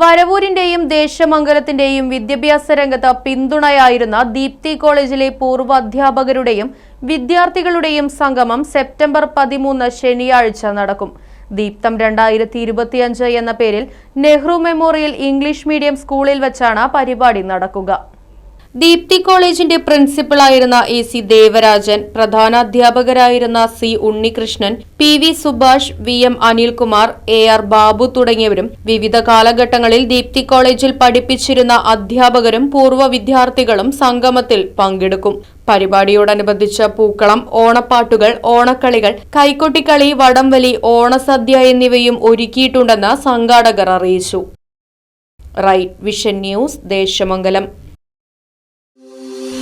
വരവൂരിന്റെയും ദേശമംഗലത്തിന്റെയും വിദ്യാഭ്യാസ രംഗത്ത് പിന്തുണയായിരുന്ന ദീപ്തി കോളേജിലെ പൂർവ അധ്യാപകരുടെയും വിദ്യാർത്ഥികളുടെയും സംഗമം സെപ്റ്റംബർ പതിമൂന്ന് ശനിയാഴ്ച നടക്കും. ദീപ്തം രണ്ടായിരത്തി ഇരുപത്തിയഞ്ച് എന്ന പേരിൽ നെഹ്റു മെമ്മോറിയൽ ഇംഗ്ലീഷ് മീഡിയം സ്കൂളിൽ വച്ചാണ് പരിപാടി നടക്കുക. ദീപ്തി കോളേജിന്റെ പ്രിൻസിപ്പളായിരുന്ന A C Devarajan പ്രധാനാധ്യാപകരായിരുന്ന C Unnikrishnan P V Subhash V M Anilkumar A R Babu തുടങ്ങിയവരും വിവിധ കാലഘട്ടങ്ങളിൽ ദീപ്തി കോളേജിൽ പഠിപ്പിച്ചിരുന്ന അധ്യാപകരും പൂർവ വിദ്യാർത്ഥികളും സംഗമത്തിൽ പങ്കെടുക്കും. പരിപാടിയോടനുബന്ധിച്ച പൂക്കളം ഓണപ്പാട്ടുകൾ ഓണക്കളികൾ കൈക്കൊട്ടിക്കളി വടംവലി ഓണസദ്യ എന്നിവയും ഒരുക്കിയിട്ടുണ്ടെന്ന് സംഘാടകർ അറിയിച്ചു. Right vision news Desamangalam.